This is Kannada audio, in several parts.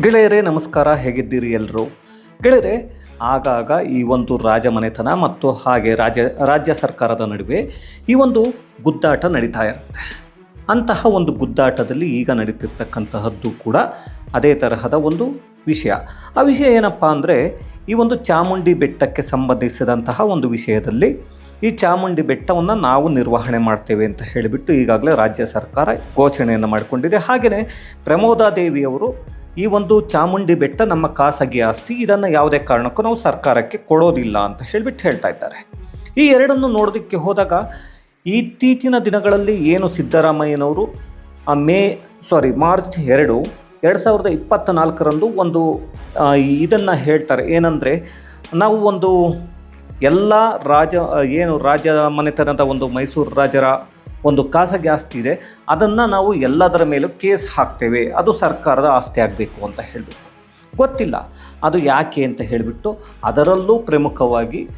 ಗೆಳೆಯರೇ, ನಮಸ್ಕಾರ. ಹೇಗಿದ್ದೀರಿ ಎಲ್ಲರೂ ಗೆಳೆಯರೇ, ಆಗಾಗ ಈ ಒಂದು ರಾಜಮನೆತನ ಮತ್ತು ಹಾಗೆ ರಾಜ್ಯ ರಾಜ್ಯ ಸರ್ಕಾರದ ನಡುವೆ ಈ ಒಂದು ಗುದ್ದಾಟ ನಡೀತಾ ಇರುತ್ತೆ. ಅಂತಹ ಒಂದು ಗುದ್ದಾಟದಲ್ಲಿ ಈಗ ನಡೀತಿರ್ತಕ್ಕಂತಹದ್ದು ಕೂಡ ಅದೇ ತರಹದ ಒಂದು ವಿಷಯ. ಆ ವಿಷಯ ಏನಪ್ಪ ಅಂದರೆ, ಈ ಒಂದು ಚಾಮುಂಡಿ ಬೆಟ್ಟಕ್ಕೆ ಸಂಬಂಧಿಸಿದಂತಹ ಒಂದು ವಿಷಯದಲ್ಲಿ ಈ ಚಾಮುಂಡಿ ಬೆಟ್ಟವನ್ನು ನಾವು ನಿರ್ವಹಣೆ ಮಾಡ್ತೇವೆ ಅಂತ ಹೇಳಿಬಿಟ್ಟು ಈಗಾಗಲೇ ರಾಜ್ಯ ಸರ್ಕಾರ ಘೋಷಣೆಯನ್ನು ಮಾಡಿಕೊಂಡಿದೆ. ಹಾಗೆಯೇ ಪ್ರಮೋದಾದೇವಿಯವರು ಈ ಒಂದು ಚಾಮುಂಡಿ ಬೆಟ್ಟ ನಮ್ಮ ಖಾಸಗಿ ಆಸ್ತಿ. ಇದನ್ನು ಯಾವುದೇ ಕಾರಣಕ್ಕೂ ನಾವು ಸರ್ಕಾರಕ್ಕೆ ಕೊಡೋದಿಲ್ಲ ಅಂತ ಹೇಳಿಬಿಟ್ಟು ಹೇಳ್ತಾ ಇದ್ದಾರೆ. ಈ ಎರಡನ್ನು ನೋಡೋದಕ್ಕೆ ಹೋದಾಗ ಇತ್ತೀಚಿನ ದಿನಗಳಲ್ಲಿ ಏನು ಸಿದ್ದರಾಮಯ್ಯನವರು, ಆ ಮೇ ಸಾರಿ ಮಾರ್ಚ್ ಎರಡು ಎರಡು ಸಾವಿರದ ಇಪ್ಪತ್ತ ನಾಲ್ಕರಂದು ಒಂದು ಇದನ್ನು ಹೇಳ್ತಾರೆ. ಏನಂದರೆ, ನಾವು ಒಂದು ಎಲ್ಲ ರಾಜ, ಏನು ರಾಜ ಮನೆತನದ ಒಂದು ಮೈಸೂರು ರಾಜರ ಒಂದು ಖಾಸಗಿ ಆಸ್ತಿ ಇದೆ ಅದನ್ನು ನಾವು ಎಲ್ಲದರ ಮೇಲೂ ಕೇಸ್ ಹಾಕ್ತೇವೆ. ಅದು ಸರ್ಕಾರದ ಆಸ್ತಿ ಆಗಬೇಕು ಅಂತ ಹೇಳಿಬಿಟ್ಟು. ಗೊತ್ತಿಲ್ಲ. ಅದು ಯಾಕೆ ಅಂತ ಹೇಳಿಬಿಟ್ಟು ಅದರಲ್ಲೂ ಪ್ರಮುಖವಾಗಿ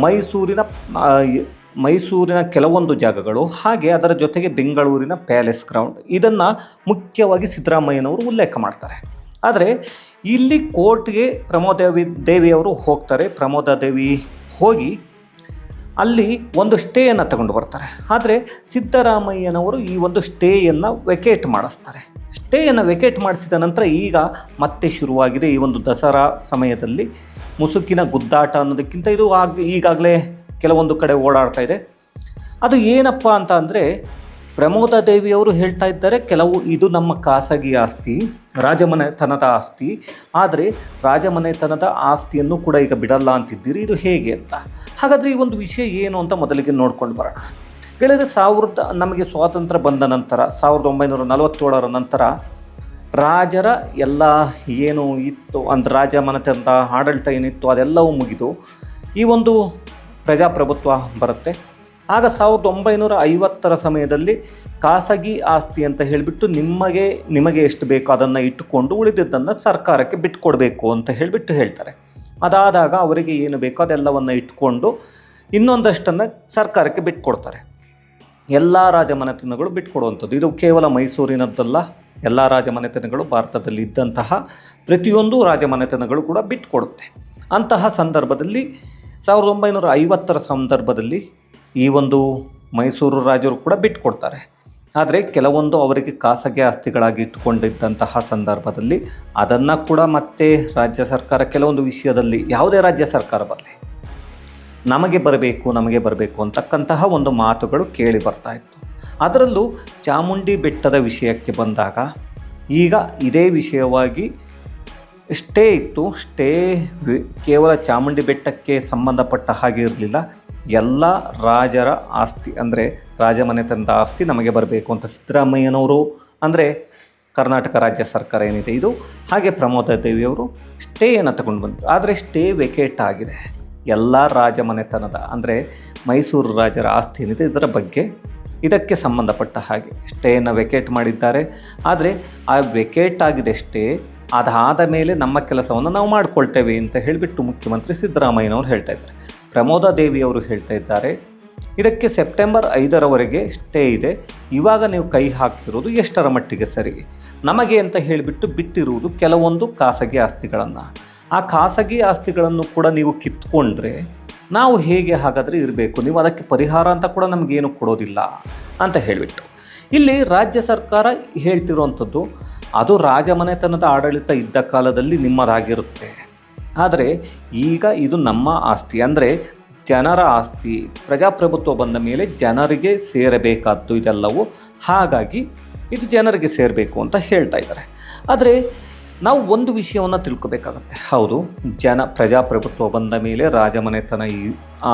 ಮೈಸೂರಿನ ಮೈಸೂರಿನ ಕೆಲವೊಂದು ಜಾಗಗಳು ಹಾಗೆ ಅದರ ಜೊತೆಗೆ ಬೆಂಗಳೂರಿನ ಪ್ಯಾಲೇಸ್ ಗ್ರೌಂಡ್ ಇದನ್ನು ಮುಖ್ಯವಾಗಿ ಸಿದ್ದರಾಮಯ್ಯನವರು ಉಲ್ಲೇಖ ಮಾಡ್ತಾರೆ. ಆದರೆ ಇಲ್ಲಿ ಕೋರ್ಟ್ಗೆ ಪ್ರಮೋದೇವಿ ದೇವಿಯವರು ಹೋಗ್ತಾರೆ. ಪ್ರಮೋದಾದೇವಿ ಹೋಗಿ ಅಲ್ಲಿ ಒಂದು ಸ್ಟೇಯನ್ನು ತಗೊಂಡು ಬರ್ತಾರೆ. ಆದರೆ ಸಿದ್ದರಾಮಯ್ಯನವರು ಈ ಒಂದು ಸ್ಟೇಯನ್ನು ವೆಕೇಟ್ ಮಾಡಿಸ್ತಾರೆ. ಸ್ಟೇಯನ್ನು ವೆಕೇಟ್ ಮಾಡಿಸಿದ ನಂತರ ಈಗ ಮತ್ತೆ ಶುರುವಾಗಿದೆ ಈ ಒಂದು ದಸರಾ ಸಮಯದಲ್ಲಿ ಮುಸುಕಿನ ಗುದ್ದಾಟ ಅನ್ನೋದಕ್ಕಿಂತ ಇದು ಆಗ, ಈಗಾಗಲೇ ಕೆಲವೊಂದು ಕಡೆ ಓಡಾಡ್ತಾ ಇದೆ. ಅದು ಏನಪ್ಪ ಅಂತ ಅಂದರೆ ಪ್ರಮೋದ ದೇವಿಯವರು ಹೇಳ್ತಾ ಇದ್ದಾರೆ, ಕೆಲವು ಇದು ನಮ್ಮ ಖಾಸಗಿ ಆಸ್ತಿ, ರಾಜಮನೆತನದ ಆಸ್ತಿ, ಆದರೆ ರಾಜಮನೆತನದ ಆಸ್ತಿಯನ್ನು ಕೂಡ ಈಗ ಬಿಡಲ್ಲ ಅಂತಿದ್ದೀರಿ, ಇದು ಹೇಗೆ ಅಂತ. ಹಾಗಾದರೆ ಈ ಒಂದು ವಿಷಯ ಏನು ಅಂತ ಮೊದಲಿಗೆ ನೋಡ್ಕೊಂಡು ಬರೋಣ. ಗೆಳೆಯರೆ ಸಾವಿರದ, ನಮಗೆ ಸ್ವಾತಂತ್ರ್ಯ ಬಂದ ನಂತರ, ಸಾವಿರದ ಒಂಬೈನೂರ ನಲವತ್ತೇಳರ ನಂತರ ರಾಜರ ಎಲ್ಲ ಏನು ಇತ್ತು, ಅಂದರೆ ರಾಜ ಮನೆತನದ ಆಡಳಿತ ಏನಿತ್ತು, ಅದೆಲ್ಲವೂ ಮುಗಿದು ಈ ಒಂದು ಪ್ರಜಾಪ್ರಭುತ್ವ ಬರುತ್ತೆ. ಆಗ ಸಾವಿರದ ಒಂಬೈನೂರ ಐವತ್ತರ ಸಮಯದಲ್ಲಿ ಖಾಸಗಿ ಆಸ್ತಿ ಅಂತ ಹೇಳಿಬಿಟ್ಟು ನಿಮಗೆ ನಿಮಗೆ ಎಷ್ಟು ಬೇಕೋ ಅದನ್ನು ಇಟ್ಟುಕೊಂಡು ಉಳಿದಿದ್ದನ್ನು ಸರ್ಕಾರಕ್ಕೆ ಬಿಟ್ಟುಕೊಡಬೇಕು ಅಂತ ಹೇಳಿಬಿಟ್ಟು ಹೇಳ್ತಾರೆ. ಅದಾದಾಗ ಅವರಿಗೆ ಏನು ಬೇಕೋ ಅದೆಲ್ಲವನ್ನು ಇಟ್ಕೊಂಡು ಇನ್ನೊಂದಷ್ಟನ್ನು ಸರ್ಕಾರಕ್ಕೆ ಬಿಟ್ಕೊಡ್ತಾರೆ. ಎಲ್ಲ ರಾಜಮನೆತನಗಳು ಬಿಟ್ಕೊಡುವಂಥದ್ದು. ಇದು ಕೇವಲ ಮೈಸೂರಿನದ್ದಲ್ಲ, ಎಲ್ಲ ರಾಜಮನೆತನಗಳು ಭಾರತದಲ್ಲಿ ಇದ್ದಂತಹ ಪ್ರತಿಯೊಂದು ರಾಜಮನೆತನಗಳು ಕೂಡ ಬಿಟ್ಕೊಡುತ್ತೆ. ಅಂತಹ ಸಂದರ್ಭದಲ್ಲಿ ಸಾವಿರದ ಒಂಬೈನೂರ ಐವತ್ತರ ಸಂದರ್ಭದಲ್ಲಿ ಈ ಒಂದು ಮೈಸೂರು ರಾಜರು ಕೂಡ ಬಿಟ್ಕೊಡ್ತಾರೆ. ಆದರೆ ಕೆಲವೊಂದು ಅವರಿಗೆ ಖಾಸಗಿ ಆಸ್ತಿಗಳಾಗಿ ಇಟ್ಟುಕೊಂಡಿದ್ದಂತಹ ಸಂದರ್ಭದಲ್ಲಿ ಅದನ್ನು ಕೂಡ ಮತ್ತೆ ರಾಜ್ಯ ಸರ್ಕಾರ ಕೆಲವೊಂದು ವಿಷಯದಲ್ಲಿ ಯಾವುದೇ ರಾಜ್ಯ ಸರ್ಕಾರ ಬರಲಿ, ನಮಗೆ ಬರಬೇಕು ನಮಗೆ ಬರಬೇಕು ಅಂತಕ್ಕಂತಹ ಒಂದು ಮಾತುಗಳು ಕೇಳಿ ಬರ್ತಾ ಇತ್ತು. ಅದರಲ್ಲೂ ಚಾಮುಂಡಿ ಬೆಟ್ಟದ ವಿಷಯಕ್ಕೆ ಬಂದಾಗ ಈಗ ಇದೇ ವಿಷಯವಾಗಿ ಸ್ಟೇ ಇತ್ತು. ಸ್ಟೇ ಕೇವಲ ಚಾಮುಂಡಿ ಬೆಟ್ಟಕ್ಕೆ ಸಂಬಂಧಪಟ್ಟ ಹಾಗೆ ಇರಲಿಲ್ಲ. ಎಲ್ಲ ರಾಜರ ಆಸ್ತಿ, ಅಂದರೆ ರಾಜಮನೆತನದ ಆಸ್ತಿ ನಮಗೆ ಬರಬೇಕು ಅಂತ ಸಿದ್ದರಾಮಯ್ಯನವರು, ಅಂದರೆ ಕರ್ನಾಟಕ ರಾಜ್ಯ ಸರ್ಕಾರ ಏನಿದೆ ಇದು, ಹಾಗೆ ಪ್ರಮೋದ ದೇವಿಯವರು ಸ್ಟೇಯನ್ನು ತಗೊಂಡು ಬಂದರು. ಆದರೆ ಸ್ಟೇ ವೆಕೇಟ್ ಆಗಿದೆ. ಎಲ್ಲ ರಾಜಮನೆತನದ ಅಂದರೆ ಮೈಸೂರು ರಾಜರ ಆಸ್ತಿ ಏನಿದೆ ಇದರ ಬಗ್ಗೆ ಇದಕ್ಕೆ ಸಂಬಂಧಪಟ್ಟ ಹಾಗೆ ಸ್ಟೇಯನ್ನು ವೆಕೇಟ್ ಮಾಡಿದ್ದಾರೆ. ಆದರೆ ಆ ವೆಕೇಟ್ ಆಗಿದೆ ಸ್ಟೇ, ಅದಾದ ಮೇಲೆ ನಮ್ಮ ಕೆಲಸವನ್ನು ನಾವು ಮಾಡಿಕೊಳ್ತೇವೆ ಅಂತ ಹೇಳಿಬಿಟ್ಟು ಮುಖ್ಯಮಂತ್ರಿ ಸಿದ್ದರಾಮಯ್ಯನವರು ಹೇಳ್ತಾ ಇದ್ದಾರೆ. ಪ್ರಮೋದ ದೇವಿಯವರು ಹೇಳ್ತಾ ಇದ್ದಾರೆ, ಇದಕ್ಕೆ ಸೆಪ್ಟೆಂಬರ್ ಐದರವರೆಗೆ ಸ್ಟೇ ಇದೆ. ಇವಾಗ ನೀವು ಕೈ ಹಾಕ್ತಿರೋದು ಎಷ್ಟರ ಮಟ್ಟಿಗೆ ಸರಿ? ನಮಗೆ ಅಂತ ಹೇಳಿಬಿಟ್ಟು ಬಿಟ್ಟಿರುವುದು ಕೆಲವೊಂದು ಖಾಸಗಿ ಆಸ್ತಿಗಳನ್ನು. ಆ ಖಾಸಗಿ ಆಸ್ತಿಗಳನ್ನು ಕೂಡ ನೀವು ಕಿತ್ಕೊಂಡ್ರೆ ನಾವು ಹೇಗೆ ಹಾಗಾದರೆ ಇರಬೇಕು? ನೀವು ಅದಕ್ಕೆ ಪರಿಹಾರ ಅಂತ ಕೂಡ ನಮಗೇನು ಕೊಡೋದಿಲ್ಲ ಅಂತ ಹೇಳಿಬಿಟ್ಟು. ಇಲ್ಲಿ ರಾಜ್ಯ ಸರ್ಕಾರ ಹೇಳ್ತಿರುವಂಥದ್ದು ಅದು ರಾಜಮನೆತನದ ಆಡಳಿತ ಇದ್ದ ಕಾಲದಲ್ಲಿ ನಿಮ್ಮದಾಗಿರುತ್ತೆ. ಆದರೆ ಈಗ ಇದು ನಮ್ಮ ಆಸ್ತಿ. ಅಂದರೆ ಜನರ ಆಸ್ತಿ, ಪ್ರಜಾಪ್ರಭುತ್ವ ಬಂದ ಮೇಲೆ ಜನರಿಗೆ ಸೇರಬೇಕಾದ್ದು ಇದೆಲ್ಲವೂ. ಹಾಗಾಗಿ ಇದು ಜನರಿಗೆ ಸೇರಬೇಕು ಅಂತ ಹೇಳ್ತಾ ಇದ್ದಾರೆ. ಆದರೆ ನಾವು ಒಂದು ವಿಷಯವನ್ನು ತಿಳ್ಕೊಬೇಕಾಗುತ್ತೆ. ಹೌದು, ಜನ, ಪ್ರಜಾಪ್ರಭುತ್ವ ಬಂದ ಮೇಲೆ ರಾಜಮನೆತನ ಈ,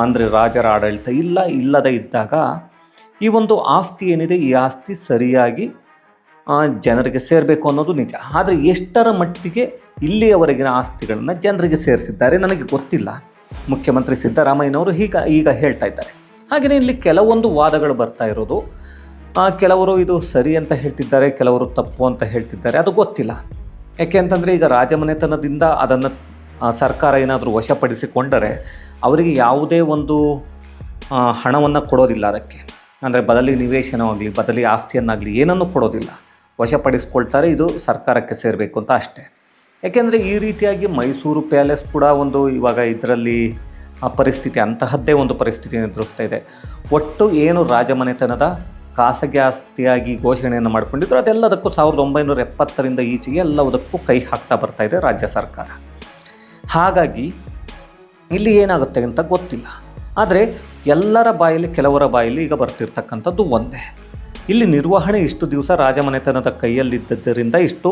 ಅಂದರೆ ರಾಜರ ಆಡಳಿತ ಇಲ್ಲ, ಇಲ್ಲದೆ ಇದ್ದಾಗ ಈ ಒಂದು ಆಸ್ತಿ ಏನಿದೆ, ಈ ಆಸ್ತಿ ಸರಿಯಾಗಿ ಜನರಿಗೆ ಸೇರಬೇಕು ಅನ್ನೋದು ನಿಜ. ಆದರೆ ಎಷ್ಟರ ಮಟ್ಟಿಗೆ ಇಲ್ಲಿಯವರೆಗಿನ ಆಸ್ತಿಗಳನ್ನು ಜನರಿಗೆ ಸೇರಿಸಿದ್ದಾರೆ ನನಗೆ ಗೊತ್ತಿಲ್ಲ. ಮುಖ್ಯಮಂತ್ರಿ ಸಿದ್ದರಾಮಯ್ಯನವರು ಈಗ ಈಗ ಹೇಳ್ತಾ ಇದ್ದಾರೆ. ಹಾಗೆಯೇ ಇಲ್ಲಿ ಕೆಲವೊಂದು ವಾದಗಳು ಬರ್ತಾ ಇರೋದು. ಕೆಲವರು ಇದು ಸರಿ ಅಂತ ಹೇಳ್ತಿದ್ದಾರೆ, ಕೆಲವರು ತಪ್ಪು ಅಂತ ಹೇಳ್ತಿದ್ದಾರೆ, ಅದು ಗೊತ್ತಿಲ್ಲ. ಯಾಕೆ ಅಂತಂದರೆ ಈಗ ರಾಜಮನೆತನದಿಂದ ಅದನ್ನು ಸರ್ಕಾರ ಏನಾದರೂ ವಶಪಡಿಸಿಕೊಂಡರೆ ಅವರಿಗೆ ಯಾವುದೇ ಒಂದು ಹಣವನ್ನು ಕೊಡೋದಿಲ್ಲ ಅದಕ್ಕೆ. ಅಂದರೆ ಬದಲಿ ನಿವೇಶನವಾಗಲಿ, ಬದಲಿ ಆಸ್ತಿಯನ್ನಾಗಲಿ ಏನನ್ನೂ ಕೊಡೋದಿಲ್ಲ. ವಶಪಡಿಸ್ಕೊಳ್ತಾರೆ, ಇದು ಸರ್ಕಾರಕ್ಕೆ ಸೇರಬೇಕು ಅಂತ ಅಷ್ಟೇ. ಯಾಕೆಂದರೆ ಈ ರೀತಿಯಾಗಿ ಮೈಸೂರು ಪ್ಯಾಲೇಸ್ ಕೂಡ ಒಂದು ಇವಾಗ ಇದರಲ್ಲಿ ಪರಿಸ್ಥಿತಿ, ಅಂತಹದ್ದೇ ಒಂದು ಪರಿಸ್ಥಿತಿ ಎದುರಿಸ್ತಾ ಇದೆ. ಒಟ್ಟು ಏನು ರಾಜಮನೆತನದ ಖಾಸಗಿ ಆಸ್ತಿಯಾಗಿ ಘೋಷಣೆಯನ್ನು ಮಾಡಿಕೊಂಡಿದ್ರು, ಅದೆಲ್ಲದಕ್ಕೂ ಸಾವಿರದ ಒಂಬೈನೂರ ಎಪ್ಪತ್ತರಿಂದ ಈಚೆಗೆ ಎಲ್ಲದಕ್ಕೂ ಕೈ ಹಾಕ್ತಾ ಬರ್ತಾ ಇದೆ ರಾಜ್ಯ ಸರ್ಕಾರ. ಹಾಗಾಗಿ ಇಲ್ಲಿ ಏನಾಗುತ್ತೆ ಅಂತ ಗೊತ್ತಿಲ್ಲ. ಆದರೆ ಎಲ್ಲರ ಬಾಯಲ್ಲಿ, ಕೆಲವರ ಬಾಯಲ್ಲಿ ಈಗ ಬರ್ತಿರ್ತಕ್ಕಂಥದ್ದು ಒಂದೇ. ಇಲ್ಲಿ ನಿರ್ವಹಣೆ ಇಷ್ಟು ದಿವಸ ರಾಜಮನೆತನದ ಕೈಯಲ್ಲಿದ್ದರಿಂದ ಇಷ್ಟು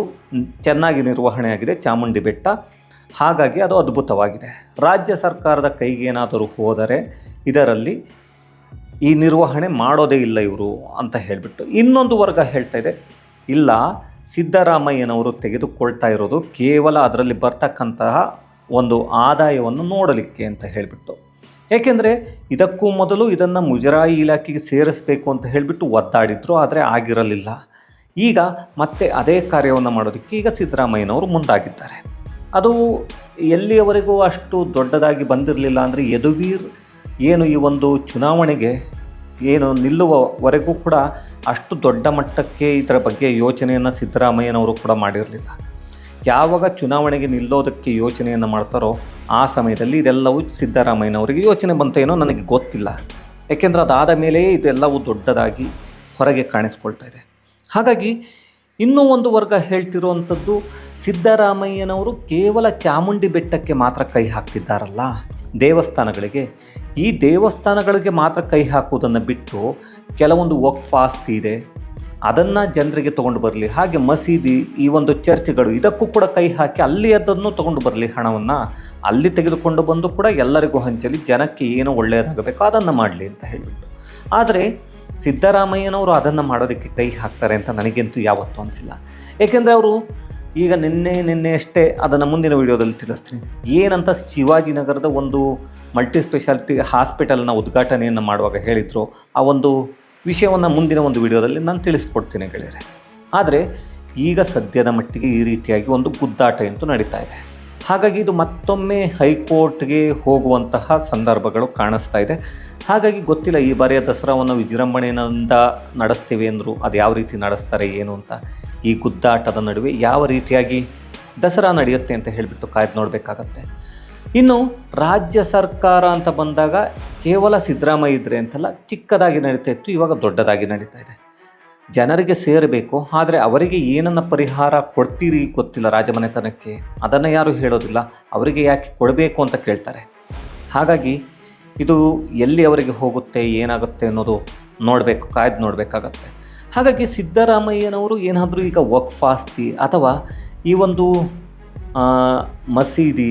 ಚೆನ್ನಾಗಿ ನಿರ್ವಹಣೆ ಆಗಿದೆ ಚಾಮುಂಡಿ ಬೆಟ್ಟ. ಹಾಗಾಗಿ ಅದು ಅದ್ಭುತವಾಗಿದೆ. ರಾಜ್ಯ ಸರ್ಕಾರದ ಕೈಗೇನಾದರೂ ಹೋದರೆ ಇದರಲ್ಲಿ ಈ ನಿರ್ವಹಣೆ ಮಾಡೋದೇ ಇಲ್ಲ ಇವರು ಅಂತ ಹೇಳಿಬಿಟ್ಟು ಇನ್ನೊಂದು ವರ್ಗ ಹೇಳ್ತಾ ಇದೆ. ಇಲ್ಲ, ಸಿದ್ದರಾಮಯ್ಯನವರು ತೆಗೆದುಕೊಳ್ತಾ ಇರೋದು ಕೇವಲ ಅದರಲ್ಲಿ ಬರ್ತಕ್ಕಂತಹ ಒಂದು ಆದಾಯವನ್ನು ನೋಡಲಿಕ್ಕೆ ಅಂತ ಹೇಳಿಬಿಟ್ಟು. ಏಕೆಂದರೆ ಇದಕ್ಕೂ ಮೊದಲು ಇದನ್ನು ಮುಜರಾಯಿ ಇಲಾಖೆಗೆ ಸೇರಿಸಬೇಕು ಅಂತ ಹೇಳಿಬಿಟ್ಟು ಒದ್ದಾಡಿದ್ರು, ಆದರೆ ಆಗಿರಲಿಲ್ಲ. ಈಗ ಮತ್ತೆ ಅದೇ ಕಾರ್ಯವನ್ನು ಮಾಡೋದಕ್ಕೆ ಈಗ ಸಿದ್ದರಾಮಯ್ಯನವರು ಮುಂದಾಗಿದ್ದಾರೆ. ಅದು ಎಲ್ಲಿಯವರೆಗೂ ಅಷ್ಟು ದೊಡ್ಡದಾಗಿ ಬಂದಿರಲಿಲ್ಲ ಅಂದರೆ ಯದುವೀರ್ ಏನು ಈ ಒಂದು ಚುನಾವಣೆಗೆ ಏನು ನಿಲ್ಲುವವರೆಗೂ ಕೂಡ ಅಷ್ಟು ದೊಡ್ಡ ಮಟ್ಟಕ್ಕೆ ಇದರ ಬಗ್ಗೆ ಯೋಚನೆಯನ್ನು ಸಿದ್ದರಾಮಯ್ಯನವರು ಕೂಡ ಮಾಡಿರಲಿಲ್ಲ. ಯಾವಾಗ ಚುನಾವಣೆಗೆ ನಿಲ್ಲೋದಕ್ಕೆ ಯೋಚನೆಯನ್ನು ಮಾಡ್ತಾರೋ ಆ ಸಮಯದಲ್ಲಿ ಇದೆಲ್ಲವೂ ಸಿದ್ದರಾಮಯ್ಯನವರಿಗೆ ಯೋಚನೆ ಬಂತೇನೋ ನನಗೆ ಗೊತ್ತಿಲ್ಲ. ಯಾಕೆಂದರೆ ಅದಾದ ಮೇಲೆ ಇದೆಲ್ಲವೂ ದೊಡ್ಡದಾಗಿ ಹೊರಗೆ ಕಾಣಿಸ್ಕೊಳ್ತಾ ಇದೆ. ಹಾಗಾಗಿ ಇನ್ನೂ ಒಂದು ವರ್ಗ ಹೇಳ್ತಿರುವಂಥದ್ದು, ಸಿದ್ದರಾಮಯ್ಯನವರು ಕೇವಲ ಚಾಮುಂಡಿ ಬೆಟ್ಟಕ್ಕೆ ಮಾತ್ರ ಕೈ ಹಾಕ್ತಿದ್ದಾರಲ್ಲ. ದೇವಸ್ಥಾನಗಳಿಗೆ. ಈ ದೇವಸ್ಥಾನಗಳಿಗೆ ಮಾತ್ರ ಕೈ ಹಾಕುವುದನ್ನು ಬಿಟ್ಟು ಕೆಲವೊಂದು ವಕ್ಫ್ ಆಸ್ತಿ ಇದೆ. ಅದನ್ನು ಜನರಿಗೆ ತೊಗೊಂಡು ಬರಲಿ. ಹಾಗೆ ಮಸೀದಿ, ಈ ಒಂದು ಚರ್ಚ್ಗಳು, ಇದಕ್ಕೂ ಕೂಡ ಕೈ ಹಾಕಿ ಅಲ್ಲಿ ಅದನ್ನು ತೊಗೊಂಡು ಬರಲಿ ಹಣವನ್ನು. ಅಲ್ಲಿ ತೆಗೆದುಕೊಂಡು ಬಂದು ಕೂಡ ಎಲ್ಲರಿಗೂ ಹಂಚಲಿ, ಜನಕ್ಕೆ ಏನು ಒಳ್ಳೆಯದಾಗಬೇಕು ಅದನ್ನು ಮಾಡಲಿ ಅಂತ ಹೇಳಿಬಿಟ್ಟು. ಆದರೆ ಸಿದ್ದರಾಮಯ್ಯನವರು ಅದನ್ನು ಮಾಡೋದಕ್ಕೆ ಕೈ ಹಾಕ್ತಾರೆ ಅಂತ ನನಗಂತೂ ಯಾವತ್ತೂ ಅನಿಸಿಲ್ಲ. ಏಕೆಂದರೆ ಅವರು ಈಗ ನಿನ್ನೆ ನಿನ್ನೆ ಅಷ್ಟೇ ಅದನ್ನು ಮುಂದಿನ ವಿಡಿಯೋದಲ್ಲಿ ತಿಳಿಸ್ತೀನಿ. ಏನಂತ ಶಿವಾಜಿನಗರದ ಒಂದು ಮಲ್ಟಿ ಸ್ಪೆಷಾಲಿಟಿ ಹಾಸ್ಪಿಟಲ್ನ ಉದ್ಘಾಟನೆಯನ್ನು ಮಾಡುವಾಗ ಹೇಳಿದರು. ಆ ಒಂದು ವಿಷಯವನ್ನು ಮುಂದಿನ ಒಂದು ವಿಡಿಯೋದಲ್ಲಿ ನಾನು ತಿಳಿಸ್ಕೊಡ್ತೀನಿ ಗೆಳೆಯರೆ. ಆದರೆ ಈಗ ಸದ್ಯದ ಮಟ್ಟಿಗೆ ಈ ರೀತಿಯಾಗಿ ಒಂದು ಗುದ್ದಾಟ ಅಂತೂ ನಡೀತಾ ಇದೆ. ಹಾಗಾಗಿ ಇದು ಮತ್ತೊಮ್ಮೆ ಹೈಕೋರ್ಟ್ಗೆ ಹೋಗುವಂತಹ ಸಂದರ್ಭಗಳು ಕಾಣಿಸ್ತಾ ಇದೆ. ಹಾಗಾಗಿ ಗೊತ್ತಿಲ್ಲ ಈ ಬಾರಿಯ ದಸರಾವನ್ನು ವಿಜೃಂಭಣೆಯಿಂದ ನಡೆಸ್ತೀವಿ ಅಂದರು ಅದು ಯಾವ ರೀತಿ ನಡೆಸ್ತಾರೆ ಏನು ಅಂತ. ಈ ಗುದ್ದಾಟದ ನಡುವೆ ಯಾವ ರೀತಿಯಾಗಿ ದಸರಾ ನಡೆಯುತ್ತೆ ಅಂತ ಹೇಳಿಬಿಟ್ಟು ಕಾಯ್ದು ನೋಡಬೇಕಾಗತ್ತೆ. ಇನ್ನು ರಾಜ್ಯ ಸರ್ಕಾರ ಅಂತ ಬಂದಾಗ ಕೇವಲ ಸಿದ್ದರಾಮಯ್ಯ ಇದ್ರೆ ಅಂತಲ್ಲ ಚಿಕ್ಕದಾಗಿ ನಡೀತಾ ಇತ್ತು, ಇವಾಗ ದೊಡ್ಡದಾಗಿ ನಡೀತಾ ಇದೆ. ಜನರಿಗೆ ಸೇರಬೇಕು, ಆದರೆ ಅವರಿಗೆ ಏನನ್ನ ಪರಿಹಾರ ಕೊಡ್ತೀರಿ ಗೊತ್ತಿಲ್ಲ ರಾಜಮನೆತನಕ್ಕೆ. ಅದನ್ನು ಯಾರು ಹೇಳೋದಿಲ್ಲ, ಅವರಿಗೆ ಯಾಕೆ ಕೊಡಬೇಕು ಅಂತ ಕೇಳ್ತಾರೆ. ಹಾಗಾಗಿ ಇದು ಎಲ್ಲಿ ಅವರಿಗೆ ಹೋಗುತ್ತೆ, ಏನಾಗುತ್ತೆ ಅನ್ನೋದು ನೋಡಬೇಕು, ಕಾಯ್ದು ನೋಡಬೇಕಾಗತ್ತೆ. ಹಾಗಾಗಿ ಸಿದ್ದರಾಮಯ್ಯನವರು ಏನಾದರೂ ಈಗ ವಕ್ಫ್ ಆಸ್ತಿ ಅಥವಾ ಈ ಒಂದು ಮಸೀದಿ,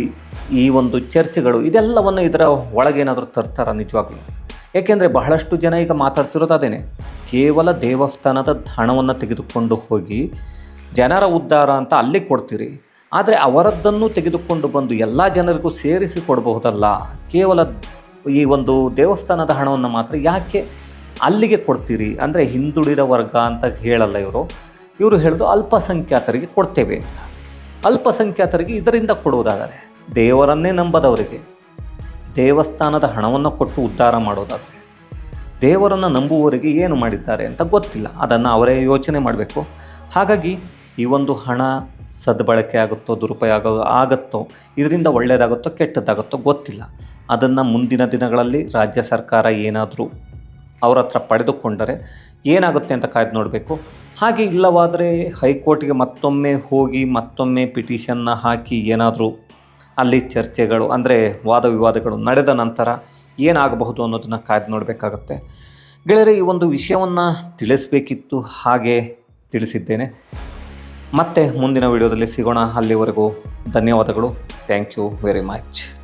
ಈ ಒಂದು ಚರ್ಚ್ಗಳು ಇದೆಲ್ಲವನ್ನು ಇದರ ಒಳಗೇನಾದರೂ ತರ್ತಾರ ನಿಜವಾಗ್ಲೂ? ಏಕೆಂದರೆ ಬಹಳಷ್ಟು ಜನ ಈಗ ಮಾತಾಡ್ತಿರೋದು ಅದೇನೆ. ಕೇವಲ ದೇವಸ್ಥಾನದ ಹಣವನ್ನು ತೆಗೆದುಕೊಂಡು ಹೋಗಿ ಜನರ ಉದ್ಧಾರ ಅಂತ ಅಲ್ಲಿ ಕೊಡ್ತೀರಿ. ಆದರೆ ಅವರದ್ದನ್ನು ತೆಗೆದುಕೊಂಡು ಬಂದು ಎಲ್ಲ ಜನರಿಗೂ ಸೇರಿಸಿ ಕೊಡಬಹುದಲ್ಲ? ಕೇವಲ ಈ ಒಂದು ದೇವಸ್ಥಾನದ ಹಣವನ್ನು ಮಾತ್ರ ಯಾಕೆ ಅಲ್ಲಿಗೆ ಕೊಡ್ತೀರಿ? ಅಂದರೆ ಹಿಂದುಳಿದ ವರ್ಗ ಅಂತ ಹೇಳಲ್ಲ ಇವರು. ಇವರು ಹೇಳೋದು ಅಲ್ಪಸಂಖ್ಯಾತರಿಗೆ ಕೊಡ್ತೇವೆ ಅಂತ. ಅಲ್ಪಸಂಖ್ಯಾತರಿಗೆ ಇದರಿಂದ ಕೊಡುವುದಾದರೆ, ದೇವರನ್ನೇ ನಂಬದವರಿಗೆ, ದೇವಸ್ಥಾನದ ಹಣವನ್ನು ಕೊಟ್ಟು ಉದ್ಧಾರ ಮಾಡೋದಾದರೆ, ದೇವರನ್ನು ನಂಬುವವರಿಗೆ ಏನು ಮಾಡಿದ್ದಾರೆ ಅಂತ ಗೊತ್ತಿಲ್ಲ. ಅದನ್ನು ಅವರೇ ಯೋಚನೆ ಮಾಡಬೇಕು. ಹಾಗಾಗಿ ಈ ಒಂದು ಹಣ ಸದ್ಬಳಕೆ ಆಗುತ್ತೋ, ದುರುಪಯೋಗ ಆಗುತ್ತೋ, ಇದರಿಂದ ಒಳ್ಳೆಯದಾಗುತ್ತೋ, ಕೆಟ್ಟದ್ದಾಗುತ್ತೋ ಗೊತ್ತಿಲ್ಲ. ಅದನ್ನು ಮುಂದಿನ ದಿನಗಳಲ್ಲಿ ರಾಜ್ಯ ಸರ್ಕಾರ ಏನಾದರೂ ಅವರ ಹತ್ರ ಪಡೆದುಕೊಂಡರೆ ಏನಾಗುತ್ತೆ ಅಂತ ಕಾಯ್ದು ನೋಡಬೇಕು. ಹಾಗೆ ಇಲ್ಲವಾದರೆ ಹೈಕೋರ್ಟ್ಗೆ ಮತ್ತೊಮ್ಮೆ ಹೋಗಿ ಮತ್ತೊಮ್ಮೆ ಪಿಟಿಷನ್ನ ಹಾಕಿ ಏನಾದರೂ ಅಲ್ಲಿ ಚರ್ಚೆಗಳು, ಅಂದರೆ ವಾದ ವಿವಾದಗಳು ನಡೆದ ನಂತರ ಏನಾಗಬಹುದು ಅನ್ನೋದನ್ನು ಕಾಯ್ದು ನೋಡಬೇಕಾಗತ್ತೆ. ಗೆಳೆಯರೆ, ಈ ಒಂದು ವಿಷಯವನ್ನು ತಿಳಿಸಬೇಕಿತ್ತು ಹಾಗೆ ತಿಳಿಸಿದ್ದೇನೆ. ಮತ್ತೆ ಮುಂದಿನ ವಿಡಿಯೋದಲ್ಲಿ ಸಿಗೋಣ. ಅಲ್ಲಿವರೆಗೂ ಧನ್ಯವಾದಗಳು. Thank you very much.